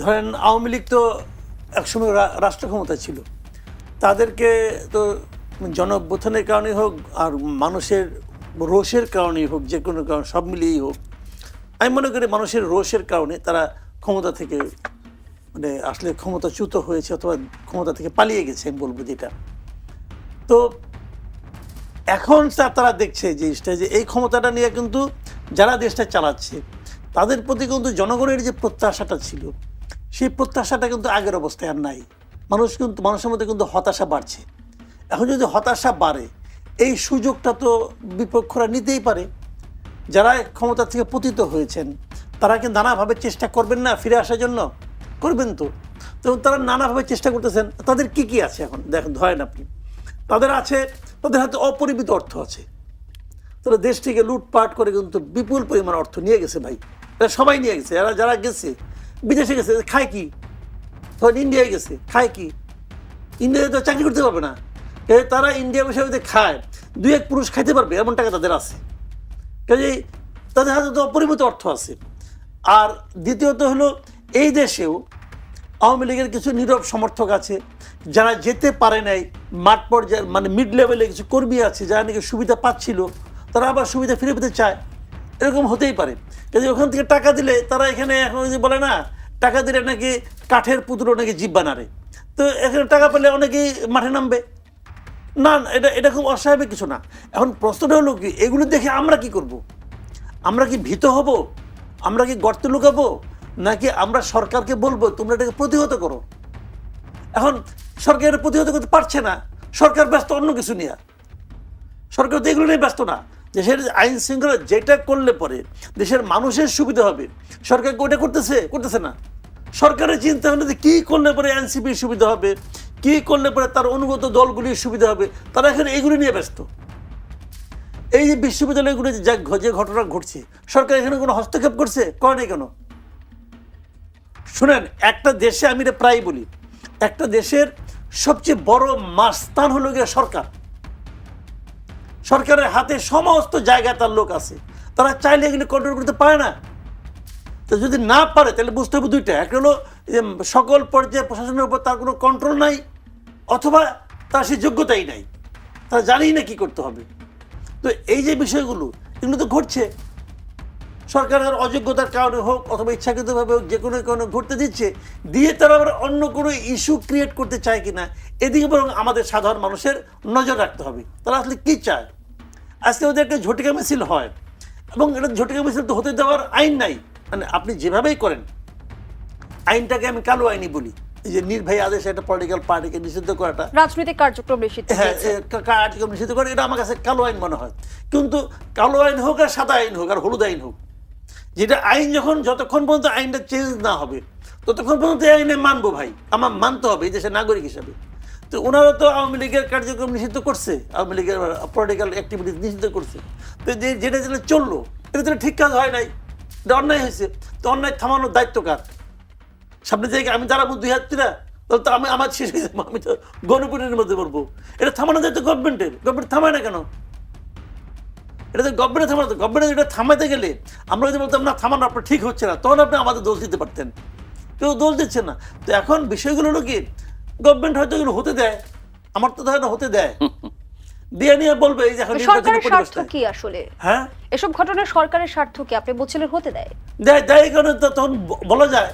ধরেন আওয়ামী লীগ তো একসময় রাষ্ট্র ক্ষমতা ছিল। তাদেরকে তো জনঅভ্যুত্থানের কারণেই হোক আর মানুষের রোষের কারণেই হোক, যে কোনো কারণ, সব মিলিয়েই হোক, আমি মনে করি মানুষের রোষের কারণে তারা ক্ষমতা থেকে মানে আসলে ক্ষমতাচ্যুত হয়েছে অথবা ক্ষমতা থেকে পালিয়ে গেছে, আমি বলব যেটা। তো এখন তারা দেখছে জিনিসটা, যে এই ক্ষমতাটা নিয়ে কিন্তু যারা দেশটা চালাচ্ছে, তাদের প্রতি কিন্তু জনগণের যে প্রত্যাশাটা ছিল সেই প্রত্যাশাটা কিন্তু আগের অবস্থায় আর নাই। মানুষ কিন্তু মানুষের মধ্যে কিন্তু হতাশা বাড়ছে। এখন যদি হতাশা বাড়ে, এই সুযোগটা তো বিপক্ষরা নিতেই পারে। যারা ক্ষমতা থেকে পতিত হয়েছেন, তারা কি নানাভাবে চেষ্টা করবেন না ফিরে আসার জন্য? করবেন তো। তো তারা নানাভাবে চেষ্টা করতেছেন, তাদের কি কি আছে এখন? দেখেন, ধরেন আপনি। তাদের আছে, তাদের হাতে অপরিমিত অর্থ আছে। তারা দেশ থেকে লুটপাট করে কিন্তু বিপুল পরিমাণ অর্থ নিয়ে গেছে ভাই। এরা সবাই নিয়ে গেছে, এরা যারা গেছে বিদেশে গেছে, খায় কি? ধরেন ইন্ডিয়ায় গেছে, খায় কি? ইন্ডিয়ায় তো চাকরি করতে পারবে না। তারা ইন্ডিয়া বসে খায়, দুই এক পুরুষ খাইতে পারবে, এমন টাকা তাদের আছে। কাজেই তাদের হাতে তো অপরিমিত অর্থ আছে। আর দ্বিতীয়ত হলো, এই দেশেও আওয়ামী লীগের কিছু নীরব সমর্থক আছে, যারা যেতে পারে নাই, মাঠ পর্যায়ের মানে মিড লেভেলে কিছু কর্মী আছে, যারা নাকি সুবিধা পাচ্ছিল, তারা আবার সুবিধা ফিরে পেতে চায়। এরকম হতেই পারে। কাজে ওখান থেকে টাকা দিলে তারা এখানে এখন বলে না টাকা দিলে নাকি কাঠের পুতুলো নাকি জীব বানারে। তো এখানে টাকা পেলে অনেকেই মাঠে নামবে। না, এটা এটা খুব অস্বাভাবিক কিছু না। এখন প্রশ্নটা হলো কি, এগুলো দেখে আমরা কি করব। আমরা কি ভীত হব? আমরা কি গর্তে লুকাবো? নাকি আমরা সরকারকে বলব, তোমরা এটাকে প্রতিহত করো? এখন সরকার প্রতিহত করতে পারছে না। সরকার ব্যস্ত অন্য কিছু নিয়ে। সরকার তো এগুলো নিয়ে ব্যস্ত না। দেশের আইন শৃঙ্খলা যেটা করলে পরে দেশের মানুষের সুবিধা হবে। সরকার ওটা করতেছে? করতেছে না। সরকারের চিন্তা হলো যে কী করলে পরে এনসিপির সুবিধা হবে, কী করলে পরে তার অনুগত দলগুলির সুবিধা হবে, তারা এখানে এগুলি নিয়ে ব্যস্ত। এই যে বিশ্ববিদ্যালয়গুলো যে যে ঘটনা ঘটছে, সরকার এখানে কোনো হস্তক্ষেপ করছে? করেনি কেন? শুনেন, একটা দেশে আমি এটা প্রায় বলি, একটা দেশের সবচেয়ে বড় মাস্তান হলো গিয়ে সরকার। সরকারের হাতে সমস্ত জায়গায় তার লোক আছে। তারা চাইলে এগুলি কন্ট্রোল করতে পারে না। তো যদি না পারে, তাহলে বুঝতে হবে দুইটা। একটা হলো যে সকল পর্যায়ে প্রশাসনের উপর তার কোনো কন্ট্রোল নাই, অথবা তার সেই যোগ্যতাই নাই। তারা জানেই না কি করতে হবে। তো এই যে বিষয়গুলো, এগুলো তো ঘটছে। সরকারের অযোগ্যতার কারণে হোক, অথবা ইচ্ছাকৃতভাবে হোক যে কোনো কারণে ঘটতে দিচ্ছে, দিয়ে তারা আবার অন্য কোনো ইস্যু ক্রিয়েট করতে চায় কিনা, এদিকে বরং আমাদের সাধারণ মানুষের নজর রাখতে হবে। তারা আসলে কী চায়? আজকে ওদের একটা ঝটিকা মিছিল হয়। এবং এটা ঝটিকা মিছিল তো হতে দেওয়ার আইন নাই। মানে আপনি যেভাবেই করেন আইনটাকে আমি কালো আইনি বলি। এই যে নির্ভয় আদেশ একটা পলিটিক্যাল পার্টিকে নিষিদ্ধ করাটা। রাজনৈতিক কার্যক্রম নিষিদ্ধ হ্যাঁ হয়েছে। এ, কা- কা- আর্টিকেল নিষিদ্ধ করে এটা আমার কাছে কালো আইন মনে হয়। কিন্তু কালো আইন হোক আর সাদা আইন হোক আর হলুদ আইন হোক যেটা আইন যখন যতক্ষণ পর্যন্ত আইনটা চেঞ্জ না হবে ততক্ষণ পর্যন্ত এই আইনে মানবো ভাই। আমার মানতে হবে এই দেশের নাগরিক হিসাবে। তো ওনারা তো আওয়ামী লীগের কার্যক্রম নিষিদ্ধ করছে, আওয়ামী লীগের পলিটিক্যাল অ্যাক্টিভিটিস নিষিদ্ধ করছে। তো যে, যেটা যেটা চলল, এটা তো ঠিক কাজ হয় নাই। এটা অন্যায় হয়েছে। তো অন্যায় থামানোর দায়িত্ব কার? সামনে থেকে আমি দাঁড়াবো দুই হাত তিরা তাহলে তো আমি, আমার শেষ হয়ে যাব, আমি তো গণপুরের মধ্যে পড়ব। এটা থামানো দায়িত্ব গভর্নমেন্টের গভর্নমেন্ট থামায় না কেন? এটা তো গভর্নমেন্টে থামানো গভর্নমেন্ট এটা থামাতে গেলে আমরা যদি বলতাম, না, থামানো, আপনার ঠিক হচ্ছে না, তখন আপনি আমাদের দোষ দিতে পারতেন। কেউ দোষ দিচ্ছে না। তো এখন বিষয়গুলো হলো কি গভর্নমেন্ট হয়তো এগুলো হতে দেয়। আমার তো ধারণা হতে দেয়। দিয়ে নিয়ে বলবে এই যে এখন সরকারের স্বার্থ কি আসলে? হ্যাঁ? এসব ঘটনায় সরকারের স্বার্থ কি? আপনি বলছিলেন হতে দেয়। দেয় দেয় কারণে তখন বলা যায়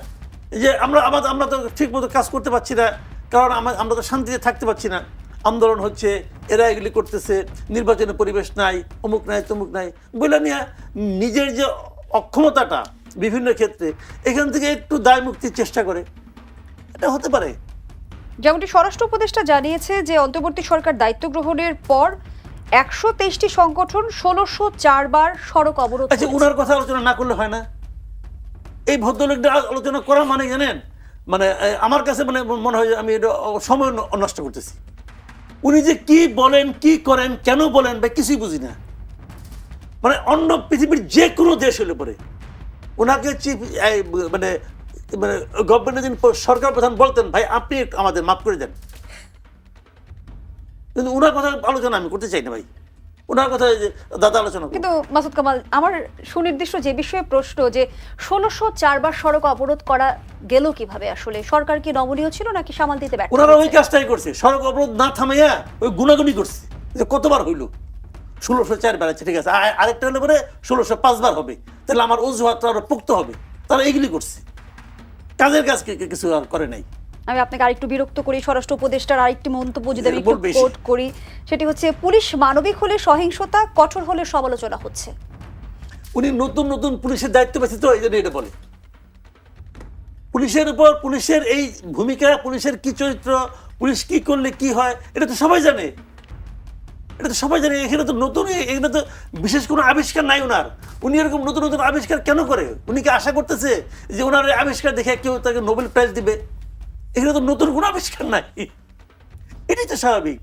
যে আমরা আমাদের আমরা তো কাজ করতে পারছি না কারণ আমরা তো শান্তিতে থাকতে পারছি না। আন্দোলন হচ্ছে এরা এগুলি করতেছে নির্বাচনের পরিবেশ নাই অমুক নাই তমুক নাই। বলে নিয়ে নিজের যে অক্ষমতাটা বিভিন্ন ক্ষেত্রে এখান থেকে একটু দায় মুক্তির চেষ্টা করে। এটা হতে পারে। যেমনটি স্বরাষ্ট্র উপদেষ্টা জানিয়েছে যে অন্তর্বর্তী সরকার দায়িত্ব গ্রহণের পর একশো তেইশটি সংগঠন ষোলোশো চারবার সড়ক অবরোধ আচ্ছা। উনার কথা আলোচনা না করলে হয় না? এই ভদ্রলোকটা আলোচনা করা মানে জানেন মানে আমার কাছে মানে মনে হয় আমি এটা সময় নষ্ট করতেছি। উনি যে কি বলেন কি করেন কেন বলেন বা কিছুই বুঝি না। মানে অন্য পৃথিবীর যে কোনো দেশ হলে পরে। ওনাকে চিফ মানে মানে গভর্নমেন্টের দিন সরকার প্রধান বলতেন ভাই আপনি আমাদের মাফ করে দেন। কিন্তু ওনার কথা আলোচনা আমি করতে চাই না ভাই। ওনার কথা দাদা আলোচনা কিন্তু মাসুদ কামাল আমার সুনির্দিষ্ট যে বিষয়ে প্রশ্ন যে ষোলোশো চারবার সড়ক অবরোধ করা গেল কীভাবে আসলে? সরকার কি নমনীয় ছিল নাকি সামাল দিতে ব্যর্থ ওনারা ওই কাজটাই করছে। সড়ক অবরোধ না থামাইয়া ওই গুণাগুনি করছে। যে কতবার হইল? ষোলোশো চারবার আছে ঠিক আছে। আর- আরেকটা হলে পরে ষোলোশো পাঁচবার হবে। তাহলে আমার অজুহাতটা আরও পোক্ত হবে। তারা এগুলি করছে। কাজের কাজ কিছু আর করে নাই। আমি আপনাকে আরেকটু বিরক্ত করি স্বরাষ্ট্র উপদেষ্টার আরেকটি মন্তব্য যদি আমি একটু কোট করি সেটি হচ্ছে পুলিশ মানবিক হলে সহিংসতা কঠোর হলে সমালোচনা হচ্ছে। উনি নতুন নতুন পুলিশের দায়িত্ব পেয়েছে তো এই জন্য এটা বলে। পুলিশের উপর পুলিশের এই ভূমিকা পুলিশের কি চরিত্র পুলিশ কি করলে কি হয় এটা তো সবাই জানে। এটা তো সবাই জানে এখানে তো নতুন এখানে তো বিশেষ কোনো আবিষ্কার নাই ওনার। উনি এরকম নতুন নতুন আবিষ্কার কেন করে? উনি কি আশা করতেছে যে ওনার আবিষ্কার দেখে কেউ তাকে নোবেল প্রাইজ দিবে? এখানে তো নতুন কোনো আবিষ্কার নাই। এটাই তো স্বাভাবিক।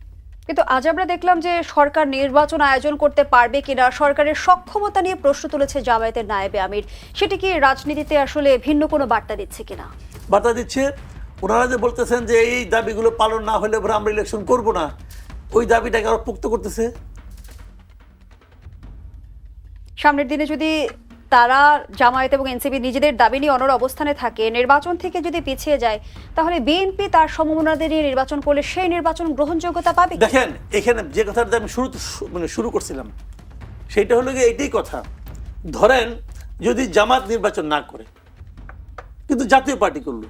কিন্তু আজ আমরা দেখলাম যে সরকার নির্বাচন আয়োজন করতে পারবে কিনা সরকারের সক্ষমতা নিয়ে প্রশ্ন তুলেছে জামায়াতের নায়েবে আমির। সেটি কি রাজনীতিতে আসলে ভিন্ন কোনো বার্তা দিচ্ছে কিনা? বার্তা দিচ্ছে ওনারা যে বলতেছেন যে এই দাবিগুলো পালন না হলে আমরা ইলেকশন করব না। ওই দাবিটাকে আরও পোক্ত করতেছে। সামনের দিনে যদি তারা জামায়াত এবং এনসিপি নিজেদের দাবি নিয়ে অনর অবস্থানে থাকে নির্বাচন থেকে যদি পিছিয়ে যায় তাহলে বিএনপি তার সমমনাদের নিয়ে নির্বাচন করলে সেই নির্বাচন গ্রহণযোগ্যতা পাবে? দেখেন এখানে যে কথাটা আমি শুরু মানে শুরু করছিলাম সেইটা হলো গিয়ে এটাই কথা। ধরেন যদি জামাত নির্বাচন না করে কিন্তু জাতীয় পার্টি করল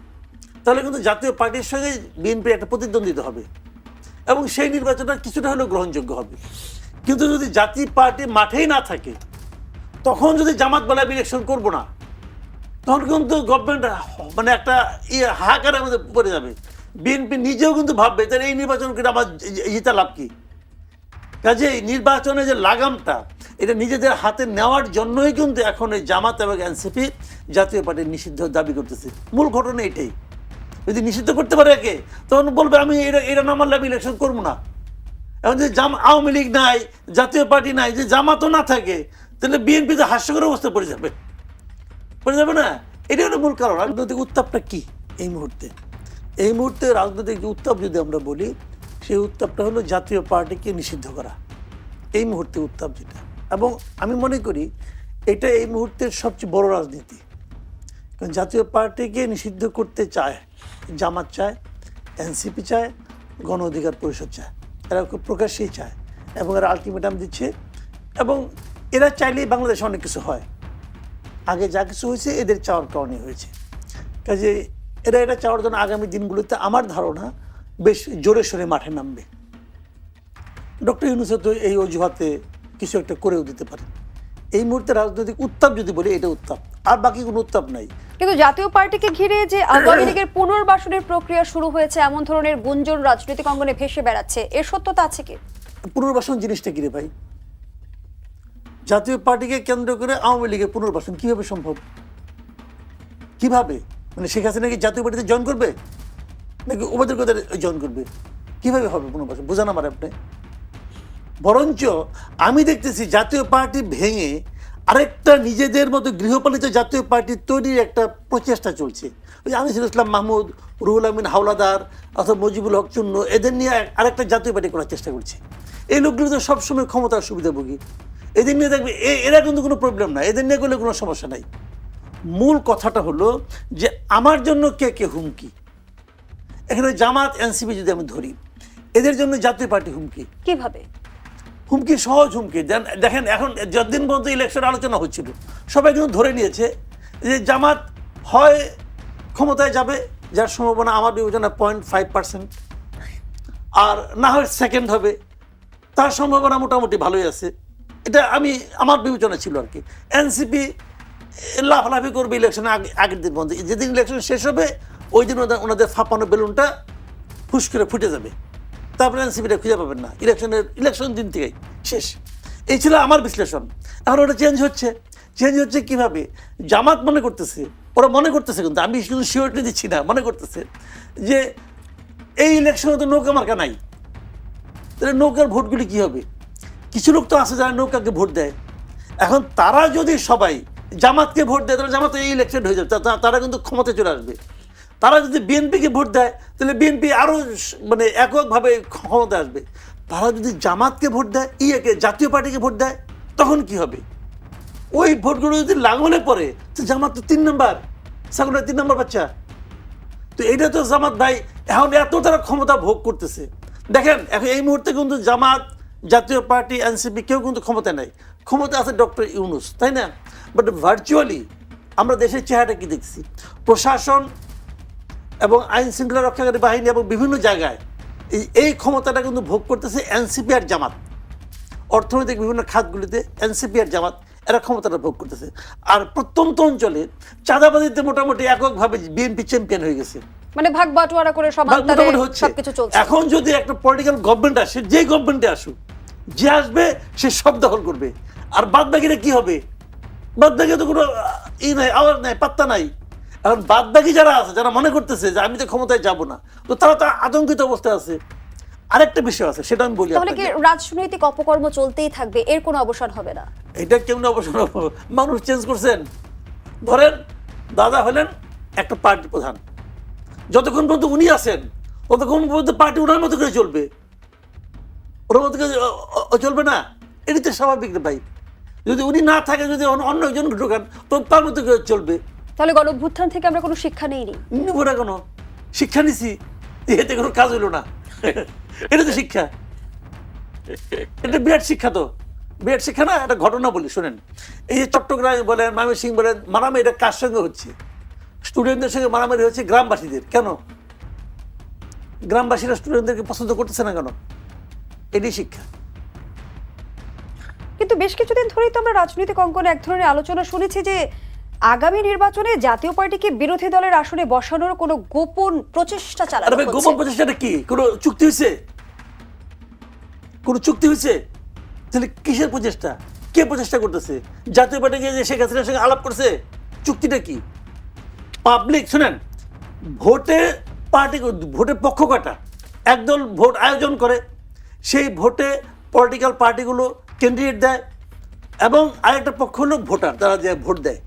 তাহলে কিন্তু জাতীয় পার্টির সঙ্গে বিএনপির একটা প্রতিদ্বন্দ্বিতা হবে। এবং সেই নির্বাচনটা কিছুটা হলেও গ্রহণযোগ্য হবে। কিন্তু যদি জাতীয় পার্টি মাঠেই না থাকে, তখন যদি জামাত বলে আমি ইলেকশন করব না, তখন কিন্তু গভর্নমেন্ট মানে একটা ইয়ে হাহাকারের মধ্যে পড়ে যাবে। বিএনপি নিজেও কিন্তু ভাববে তাহলে এই নির্বাচন করে আমার জিতা লাভ কি? কাজে নির্বাচনে যে লাগামটা, এটা নিজেদের হাতে নেওয়ার জন্যই কিন্তু এখন এই জামাত এবং এনসিপি জাতীয় পার্টির নিষিদ্ধ দাবি করতেছে। মূল ঘটনা এটাই। যদি নিষিদ্ধ করতে পারে একে, তখন বলবে আমি এটা এটা না মানলে আমি ইলেকশন করব না। এখন যদি জাম, আওয়ামী লীগ নাই, জাতীয় পার্টি নাই যে জামাতও না থাকে, তাহলে বিএনপি তো হাস্যকর অবস্থা পড়ে যাবে। পড়ে যাবে না? এটা হলো মূল কারণ। রাজনৈতিক উত্তাপটা কি এই মুহূর্তে? এই মুহূর্তে রাজনৈতিক যে উত্তাপ যদি আমরা বলি, সেই উত্তাপটা হলো জাতীয় পার্টিকে নিষিদ্ধ করা। এই মুহূর্তে উত্তাপ যেটা। এবং আমি মনে করি, এটা এই মুহূর্তের সবচেয়ে বড় রাজনীতি। কারণ জাতীয় পার্টিকে নিষিদ্ধ করতে চায় জামাত চায়, এনসিপি চায়, গণ অধিকার পরিষদ চায়। এরা প্রকাশ্যেই চায় এবং এরা আলটিমেটাম দিচ্ছে এবং এরা চাইলেই বাংলাদেশে অনেক কিছু হয়। আগে যা কিছু হয়েছে এদের চাওয়ার কারণে হয়েছে। কাজে এরা এটা চাওয়ার জন্য আগামী দিনগুলোতে আমার ধারণা বেশ জোরে সোরে মাঠে নামবে। ডক্টর ইউনুসে তো এই অজুহাতে কিছু একটা করেও দিতে পারে এই মুহূর্তে রাজনৈতিক উত্তাপ যদি বলি, এটা উত্তাপ। আর বাকি কোনো উত্তাপ নাই। কিন্তু জাতীয় পার্টিকে ঘিরে যে আওয়ামী লীগের পুনর্বাসনের প্রক্রিয়া শুরু হয়েছে, এমন ধরনের গুঞ্জন রাজনৈতিক অঙ্গনে ভেসে বেড়াচ্ছে। এর সত্যতা আছে কি? পুনর্বাসন জিনিসটা কিরে ভাই? জাতীয় পার্টিকে কেন্দ্র করে আওয়ামী লীগের পুনর্বাসন কীভাবে সম্ভব? কীভাবে? মানে শেখ হাসিনা কি জাতীয় পার্টিতে জয়েন করবে? নাকি ওবায়দুল কাদের জয়েন করবে? কীভাবে হবে পুনর্বাসন? বোঝান আমার আপনি। বরঞ্চ আমি দেখতেছি জাতীয় পার্টি ভেঙে আরেকটা নিজেদের মতো গৃহপালিত জাতীয় পার্টি তৈরির একটা প্রচেষ্টা চলছে। ওই আনিসুল ইসলাম মাহমুদ, রুহুল আমিন হাওলাদার অথবা মুজিবুল হক চূন্য এদের নিয়ে আরেকটা জাতীয় পার্টি করার চেষ্টা করছে। এই লোকগুলো তো সবসময় ক্ষমতার সুবিধাভোগী। এদের নিয়ে দেখবে এরা কিন্তু কোনো প্রবলেম নাই এদের নিয়ে করলে কোনো সমস্যা নাই। মূল কথাটা হলো যে, আমার জন্য কে কে হুমকি? এখানে জামাত, এনসিপি যদি আমি ধরি, এদের জন্য জাতীয় পার্টি হুমকি। কীভাবে? হুমকি, সহজ হুমকি। দেখেন, এখন যতদিন পর্যন্ত ইলেকশন আলোচনা হচ্ছিল, সবাই কিন্তু ধরে নিয়েছে যে জামাত হয়, ক্ষমতায় যাবে, যার সম্ভাবনা আমার বিবেচনা পয়েন্ট ফাইভ পার্সেন্ট আর না হয় সেকেন্ড হবে, তার সম্ভাবনা মোটামুটি ভালোই আছে। এটা আমি, আমার বিবেচনা ছিল আর কি। এনসিপি লাফালাফি করবে ইলেকশন আগের দিন পর্যন্ত। যেদিন ইলেকশন শেষ হবে, ওই দিন ওনাদের ফাঁপানো বেলুনটা ফুস করে ফুটে যাবে। তারপরে এনসিপিটা খুঁজে পাবেন না। ইলেকশনের ইলেকশন দিন থেকেই, শেষ। এই ছিল আমার বিশ্লেষণ। এখন ওটা চেঞ্জ হচ্ছে। চেঞ্জ হচ্ছে কীভাবে? জামাত মনে করতেছে, ওরা মনে করতেছে কিন্তু, আমি শুধু শিওরিটি দিচ্ছি না, মনে করতেছে যে এই ইলেকশনে তো নৌকা মার্কা নাই। তাহলে নৌকার ভোটগুলি কী হবে? কিছু লোক তো আছে যারা নৌকাকে ভোট দেয়। এখন তারা যদি সবাই জামাতকে ভোট দেয়, তাহলে জামাত এই ইলেকশন হয়ে যাবে। তারা কিন্তু ক্ষমতায় চলে আসবে। তারা যদি বিএনপিকে ভোট দেয়, তাহলে বিএনপি আরও মানে এককভাবে ক্ষমতা আসবে। তারা যদি জামাতকে ভোট দেয়, ইয়েকে, জাতীয় পার্টিকে ভোট দেয়, তখন কি হবে? ওই ভোটগুলো যদি লাঙলে পড়ে তো জামাত তো তিন নম্বর সাকুরের তিন নম্বর বাচ্চা। তো এটা তো জামাত ভাই, এখন এত তারা ক্ষমতা ভোগ করতেছে। দেখেন, এখন এই মুহূর্তে কিন্তু জামাত, জাতীয় পার্টি, এনসিপি কেউ কিন্তু ক্ষমতা নাই। ক্ষমতা আছে ডক্টর ইউনুস, তাই না? বাট ভার্চুয়ালি আমরা দেশের চেহারাটা কি দেখছি? প্রশাসন এবং আইন শৃঙ্খলা রক্ষাকারী বাহিনী এবং বিভিন্ন জায়গায় এই এই ক্ষমতাটা কিন্তু ভোগ করতেছে এনসিপি আর জামাত। অর্থনৈতিক বিভিন্ন খাতগুলিতে এনসিপি আর জামাত এরা ক্ষমতাটা ভোগ করতেছে। আর প্রত্যন্ত অঞ্চলে চাঁদাবাদিতে মোটামুটি এককভাবে বিএনপি চ্যাম্পিয়ন হয়ে গেছে। মানে ভাগ বাটোয়ারা করে সবকিছু চলছে। এখন যদি একটা পলিটিক্যাল গভর্নমেন্ট আসে যে গভর্নমেন্টে আসুক যে আসবে সে সব দখল করবে। আর বাদ বাকিরা কি হবে? বাদ বাকি তো কোনো ই নাই আওয়াজ নাই পাত্তা নাই। এখন বাদ বাকি যারা আছে যারা মনে করতেছে যে আমি তো ক্ষমতায় যাব না তো তারা তো আতঙ্কিত অবস্থায় আছে। আরেকটা বিষয় আছে সেটা আমি বলি তাহলে কি। রাজনৈতিক অপকর্ম চলতেই থাকবে এর কোনো অবসান হবে না? এটা কেমন অবসর হবে? মানুষ চেঞ্জ করছেন। ধরেন দাদা হলেন একটা পার্টি প্রধান। যতক্ষণ পর্যন্ত উনি আছেন ততক্ষণ পর্যন্ত পার্টি ওনার মতো করে চলবে। ওনার মতো করে চলবে না। এটি তো স্বাভাবিক ভাই। যদি উনি না থাকে যদি অন্য অন্য একজন ঢোকান তো তার মতো করে চলবে। তাহলে গণভ্যুত্থান থেকে আমরা কোনো শিক্ষা নেইনি? নিব না কোনো। শিক্ষা নিছি। এতে কোনো কাজ হইল না। এটা তো শিক্ষা। এটা বিরাট শিক্ষা তো। বিরাট শিক্ষা না একটা ঘটনা বলি শোনেন। এই যে চট্টগ্রামে বলেন ময়মনসিং বলেন মারামারি এটা কার সঙ্গে হচ্ছে? স্টুডেন্টদের সঙ্গে মারামারি হচ্ছে গ্রামবাসীদের। কেন? গ্রামবাসীরা স্টুডেন্টদেরকে পছন্দ করতেছে না কেন? এটাই শিক্ষা। কিন্তু বেশ কিছুদিন ধরেই তো আমরা রাজনৈতিক অঙ্গনে এক ধরনের আলোচনা শুনেছি যে আগামী নির্বাচনে জাতীয় পার্টিকে বিরোধী দলের আসনে বসানোর কোনো গোপন প্রচেষ্টা চালানো ভাই গোপন হচ্ছে প্রচেষ্টাটা কি? কোনো চুক্তি হয়েছে? কোনো চুক্তি হয়েছে? তাহলে কিসের প্রচেষ্টা? কে প্রচেষ্টা করতেছে? জাতীয় পার্টি গিয়ে যে শেখ হাসিনার সঙ্গে আলাপ করছে চুক্তিটা কি? পাবলিক শুনেন ভোটে পার্টি ভোটের পক্ষ কটা? একদল ভোট আয়োজন করে সেই ভোটে পলিটিক্যাল পার্টিগুলো ক্যান্ডিডেট দেয় এবং আরেকটা পক্ষ হলো ভোটার তারা যে ভোট দেয়।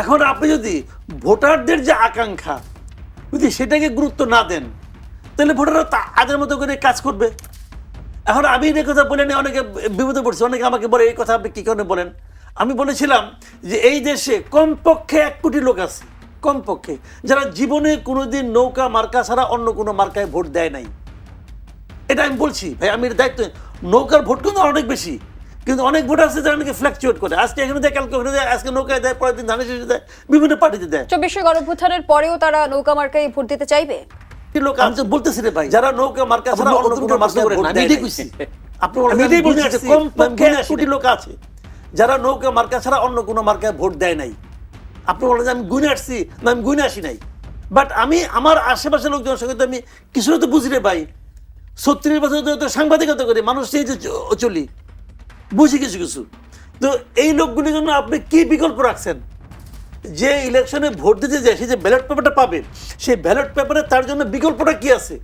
এখন আপনি যদি ভোটারদের যে আকাঙ্ক্ষা, যদি সেটাকে গুরুত্ব না দেন, তাহলে ভোটাররা তা আগের মতো করে কাজ করবে। এখন আমি এই কথা বলে নিয়ে অনেকে বিপদে পড়ছে, অনেকে আমাকে বলে, এই কথা আপনি কী কারণে বলেন? আমি বলেছিলাম যে এই দেশে কমপক্ষে এক কোটি লোক আছে, কমপক্ষে, যারা জীবনে কোনোদিন নৌকা, মার্কা ছাড়া অন্য কোনো মার্কায় ভোট দেয় নাই। এটা আমি বলছি, ভাই, আমি দায়িত্ব, নৌকার ভোট কিন্তু অনেক বেশি। কিন্তু অনেক ভোট আছে যারা নাকি ফ্ল্যাকচুয়েট করে। আজকে এখানে দেয় কালকে ওখানে দেয় আজকে নৌকায় দেয় পরের দিন ধানের শেষে দেয় বিভিন্ন পার্টিতে দেয়। চব্বিশে গণভ্যুত্থানের পরেও তারা নৌকা মার্কায় ভোট দিতে চাইবে? লোক আমি তো বলতেছি রে ভাই যারা নৌকা মার্কা ছাড়া অন্য কোনো করে মার্কা ভোট না, দেয় এটাই নাই। কইছি। আপনি এটাই এক আসি কোটি লোক আছে যারা নৌকা মার্কা ছাড়া অন্য কোনো মার্কায় ভোট দেয় নাই। আপনি বলেন যে আমি গুনে আসছি না আমি গুনে আসি নাই। বাট আমি আমার আশেপাশের লোকজনের সঙ্গে তো আমি কিছু তো বুঝি রে ভাই। ছত্রিশ বছর তো সাংবাদিকতা করি মানুষ সেই যে চলি। বুঝি কিছু কিছু। তো এই লোকগুলির জন্য আপনি কি বিকল্প রাখছেন? যে ইলেকশনে ভোট দিতে যায়, সে যে ব্যালট পেপারটা পাবে, সেই ব্যালট পেপারে তার জন্য বিকল্পটা কি আছে?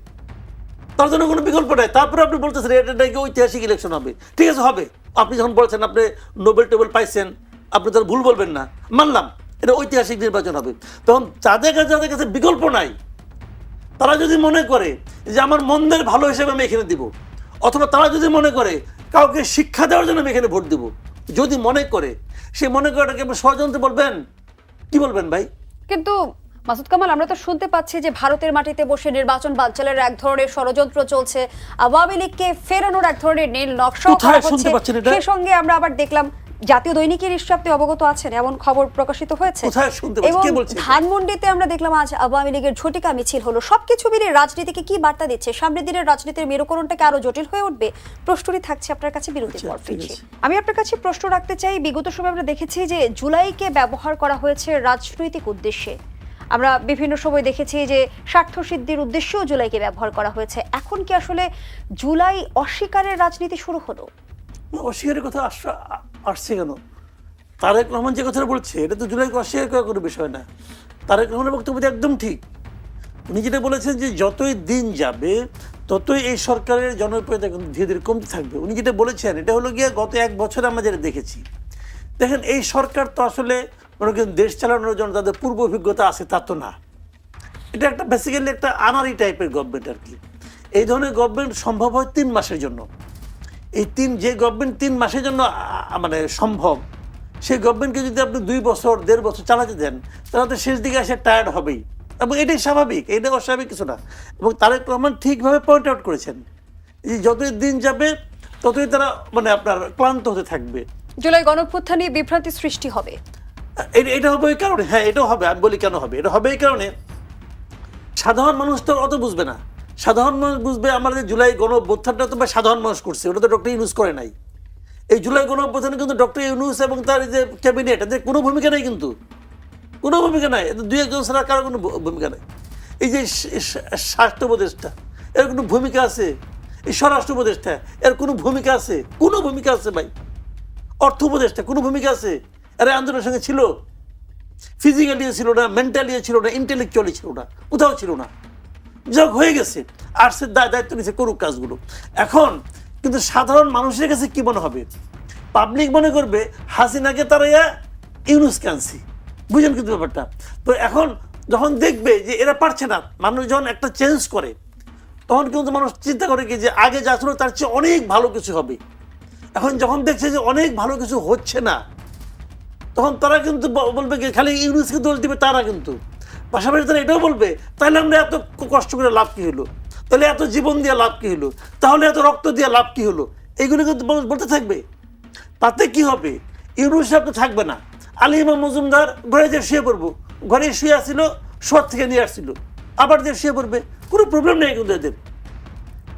তার জন্য কোনো বিকল্প নাই। তারপরে আপনি বলতেছেন, এটা নাকি ঐতিহাসিক ইলেকশন হবে। ঠিক আছে, হবে। আপনি যখন বলছেন, আপনি নোবেল টেবল পাইছেন, আপনি তার ভুল বলবেন না। মানলাম, এটা ঐতিহাসিক নির্বাচন হবে। তখন যাদের কাছে যাদের কাছে বিকল্প নাই, তারা যদি মনে করে যে, আমার মন্দের ভালো হিসেবে আমি এখানে দিব অথবা তারা যদি মনে করে কাউকে শিক্ষা দেওয়ার জন্য আমি এখানে ভোট দেবো যদি মনে করে সে মনে করে এটাকে আপনি ষড়যন্ত্র বলবেন? কি বলবেন ভাই? কিন্তু মাসুদ কামাল আমরা তো শুনতে পাচ্ছি যে ভারতের মাটিতে বসে নির্বাচন বানচালের এক ধরনের ষড়যন্ত্র চলছে। আওয়ামী লীগকে ফেরানোর এক ধরনের নীল নকশা সেই সঙ্গে আমরা আবার দেখলাম জাতীয় দৈনিকের নিশ্চয় আপনি অবগত আছেন এমন খবর প্রকাশিত হয়েছে? এবং? ধানমন্ডিতে আমরা দেখলাম আজ আওয়ামী লীগের ঝটিকা মিছিল হলো। সবকিছু মিলিয়ে রাজনীতিকে কি বার্তা দিচ্ছে? সামনের দিনের রাজনীতির মেরুকরণটাকে আরও জটিল হয়ে উঠবে? প্রশ্নটি থাকছে আপনার কাছে বিরতির আচ্ছা। আমি আপনার কাছে প্রশ্ন রাখতে চাই বিগত সময় আমরা দেখেছি যে জুলাইকে ব্যবহার করা হয়েছে রাজনৈতিক উদ্দেশ্যে। আমরা বিভিন্ন সময় দেখেছি যে স্বার্থ সিদ্ধির উদ্দেশ্যেও জুলাইকে ব্যবহার করা হয়েছে। এখন কি আসলে জুলাই অস্বীকারের রাজনীতি শুরু হলো? অস্বীকারের কথা আসছে কেন তারেক রহমান যে কথাটা বলছে, এটা তো জুলাইকে অস্বীকার করার কোনো বিষয় না। তারেক রহমানের বক্তব্য একদম ঠিক। উনি যেটা বলেছেন যে, যতই দিন যাবে, ততই এই সরকারের জনপ্রিয়তা কিন্তু ধীরে ধীরে কমতে থাকবে। উনি যেটা বলেছেন, এটা হলো গিয়ে গত এক বছরে আমরা যেটা দেখেছি। দেখেন, এই সরকার তো আসলে মনে করেন দেশ চালানোর জন্য তাদের পূর্ব অভিজ্ঞতা আছে, তা তো না। এটা একটা বেসিক্যালি একটা আনারি টাইপের গভর্নমেন্ট আর কি। এই ধরনের গভর্নমেন্ট সম্ভব হয় তিন মাসের জন্য। এই তিন যে গভর্নমেন্ট তিন মাসের জন্য মানে সম্ভব সেই গভর্নমেন্টকে যদি আপনি দুই বছর দেড় বছর চালাতে দেন তাহলে তো শেষ দিকে এসে টায়ার্ড হবেই। এবং এটাই স্বাভাবিক এটা অস্বাভাবিক কিছু না। এবং তারেক রহমান ঠিকভাবে পয়েন্ট আউট করেছেন যে যতই দিন যাবে ততই তারা মানে আপনার ক্লান্ত হতে থাকবে। জুলাই গণপ্রথা নিয়ে বিভ্রান্তি সৃষ্টি হবে। এটা- এটা হবে ওই কারণে হ্যাঁ এটাও হবে আমি বলি কেন হবে এটা হবে এই কারণে সাধারণ মানুষ তো অত বুঝবে না। সাধারণ মানুষ বুঝবে আমাদের জুলাই গণ অভ্যুত্থানটা তো সাধারণ মানুষ করছে, ওটা তো ডক্টর ইউনুস করে নাই। এই জুলাই গণ অভ্যুত্থানে কিন্তু ডক্টর ইউনুস এবং তার যে ক্যাবিনেট, এদের কোনো ভূমিকা নেই কিন্তু। কোনো ভূমিকা নাই দুই একজন ছাড়া কারও কোনো ভূমিকা নেই। এই যে স্বাস্থ্য উপদেষ্টা, এর কোনো ভূমিকা আছে? এই স্বরাষ্ট্র উপদেষ্টা, এর কোনো ভূমিকা আছে? কোনো ভূমিকা আছে ভাই। অর্থ উপদেষ্টা, কোনো ভূমিকা আছে? এরা আন্দোলনের সঙ্গে ছিল? ফিজিক্যালিও ছিল না মেন্টালি ছিল না, ইন্টেলেকচুয়ালি ছিল না, কোথাও ছিল না। যাক, হয়ে গেছে। আর সে দায় দায়িত্ব নিচ্ছে করুক কাজগুলো। এখন কিন্তু সাধারণ মানুষের কাছে কি মনে হবে? পাবলিক মনে করবে, হাসিনাকে তারা ইউনুস ক্যান্সি বুঝেন কিন্তু ব্যাপারটা? তো এখন যখন দেখবে যে এরা পারছে না, মানুষ যখন একটা চেঞ্জ করে, তখন কিন্তু মানুষ চিন্তা করে কি যে আগে যা ছিল তার চেয়ে অনেক ভালো কিছু হবে। এখন যখন দেখছে যে অনেক ভালো কিছু হচ্ছে না, তখন তারা কিন্তু বলবে খালি ইউনুসকে দোষ দিবে তারা কিন্তু। পাশাপাশি তারা এটাও বলবে, তাহলে আমরা এত কষ্ট করে লাভ কি হলো? তাহলে এত জীবন দিয়ে লাভ কি হলো? তাহলে এত রক্ত দিয়ে লাভ কি হলো? এইগুলো কিন্তু বল- বলতে থাকবে। তাতে কি হবে? ইউনুস সাহেব তো থাকবে না। আলী ইমাম মজুমদার ঘরে যে শুয়ে পড়ব, ঘরে শুয়ে আসছিল শহর থেকে নিয়ে আসছিল আবার যে শুয়ে পড়বে, কোনো প্রবলেম নেই কিন্তু এদের।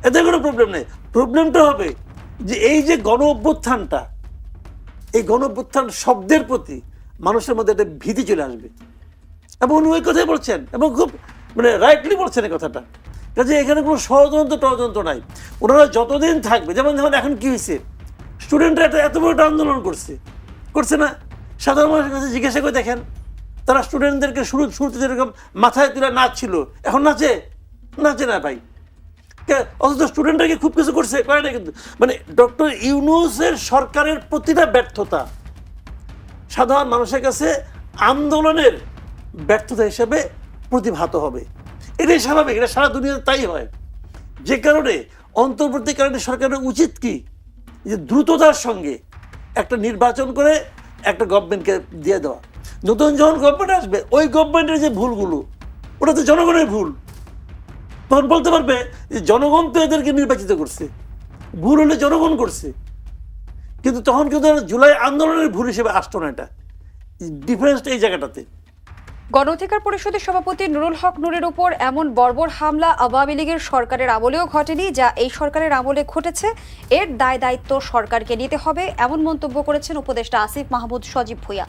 এদের কোনো প্রবলেম নেই। প্রবলেমটা হবে যে এই যে গণ অভ্যুত্থানটা, এই গণ অভ্যুত্থান শব্দের প্রতি মানুষের মধ্যে একটা ভীতি চলে আসবে। এবং উনি ওই কথাই বলছেন এবং খুব মানে রাইটলি বলছেন এই কথাটা। কাজে এখানে কোনো ষড়যন্ত্র টড়যন্ত্র নাই। ওনারা যতদিন থাকবে, যেমন যেমন এখন কী হয়েছে? স্টুডেন্টরা একটা এত বড় আন্দোলন করছে। করছে না? সাধারণ মানুষের কাছে জিজ্ঞাসা করে দেখেন, তারা স্টুডেন্টদেরকে শুরু, শুরুতে যেরকম মাথায় তুলে নাচছিল, এখন নাচে? নাচে না ভাই। অথচ স্টুডেন্টরা কি খুব কিছু করছে? করে না কিন্তু। মানে ডক্টর ইউনুসের সরকারের প্রতিটা ব্যর্থতা, সাধারণ মানুষের কাছে আন্দোলনের ব্যর্থতা হিসেবে প্রতিভাত হবে। এটাই স্বাভাবিক, এটা সারা দুনিয়াতে তাই হয়। যে কারণে অন্তর্বর্তীকালীন সরকারের উচিত কি? যে দ্রুততার সঙ্গে একটা নির্বাচন করে একটা গভর্নমেন্টকে দিয়ে দেওয়া। নতুন যখন গভর্নমেন্ট আসবে, ওই গভর্নমেন্টের যে ভুলগুলো, ওটা তো জনগণের ভুল। তখন বলতে পারবে যে জনগণ তো এদেরকে নির্বাচিত করছে। ভুল হলে জনগণ করছে। কিন্তু তখন কিন্তু জুলাই আন্দোলনের ভুল হিসেবে আসতো না এটা। ডিফারেন্সটা এই জায়গাটাতে। গণ অধিকার পরিষদের সভাপতি নুরুল হক নুরের উপর এমন বর্বর হামলা আওয়ামী লীগের সরকারের আমলেও ঘটেনি, যা এই সরকারের আমলে ঘটেছে। এর দায় দায়িত্ব সরকারকে নিতে হবে, এমন মন্তব্য করেছেন উপদেষ্টা আসিফ মাহমুদ সজীব ভুইয়া।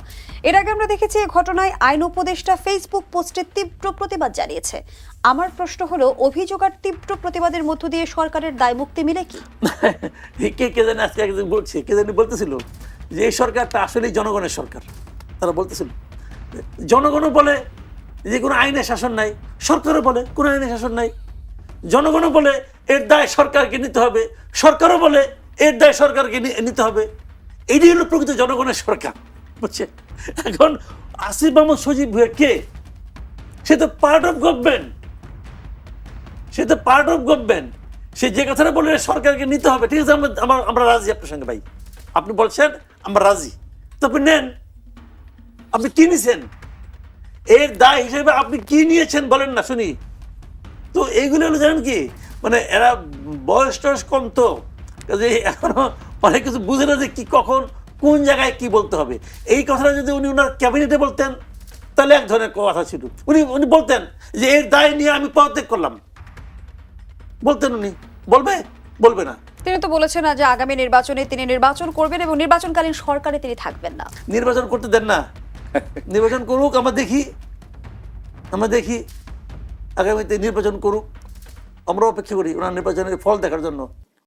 এর আগে আমরা দেখেছি এই ঘটনায় আইন উপদেষ্টা ফেসবুক পোস্টে তীব্র প্রতিবাদ জানিয়েছে। আমার প্রশ্ন হলো, অভিযোগ আর তীব্র প্রতিবাদের মধ্য দিয়ে সরকারের দায় মুক্তি মিলে কি? কে কে আজকে একজন বলছে, কে জানি বলতেছিল যে এই সরকারটা আসলেই জনগণের সরকার, তারা বলতেছিল। জনগণও বলে যে কোনো আইনের শাসন নাই, সরকারও বলে কোনো আইনের শাসন নাই। জনগণও বলে এর দায় সরকারকে নিতে হবে, সরকারও বলে এর দায় সরকারকে নিতে হবে। এটি হলো প্রকৃত জনগণের সরকার বুঝছে এখন আসিফ মাহমুদ সজীব ভুয়া কে? সে তো পার্ট অফ গভর্নমেন্ট সে তো পার্ট অফ গভর্নমেন্ট সে যে কথাটা বলে সরকারকে নিতে হবে। ঠিক আছে, আমরা আমরা- আমরা রাজি আপনার সঙ্গে ভাই। আপনি বলছেন, আমরা রাজি। তো আপনি নেন। আপনি কি নিছেন? এর দায় হিসেবে আপনি কি নিয়েছেন বলেন না শুনি। তো এইগুলো হলো জানেন কি? মানে এরা বয়স টয়স কম তো। কাজে এখনও অনেক কিছু বুঝে না যে কি কখন কোন জায়গায় কি বলতে হবে। এই কথাটা যদি উনি ওনার ক্যাবিনেটে বলতেন তাহলে এক ধরনের কথা ছিল। উনি উনি বলতেন যে এর দায় নিয়ে আমি পদত্যাগ করলাম। বলতেন উনি। বলবে? বলবে না। তিনি তো বলেছেন যে আগামী নির্বাচনে তিনি নির্বাচন করবেন এবং নির্বাচনকালীন সরকারে তিনি থাকবেন না। নির্বাচন করতে দেন না। নির্বাচন করুক, আমরা দেখি। আমরা দেখি। আগামীতে নির্বাচন করুক। আমরা অপেক্ষা করি ওনার নির্বাচনের ফল দেখার জন্য।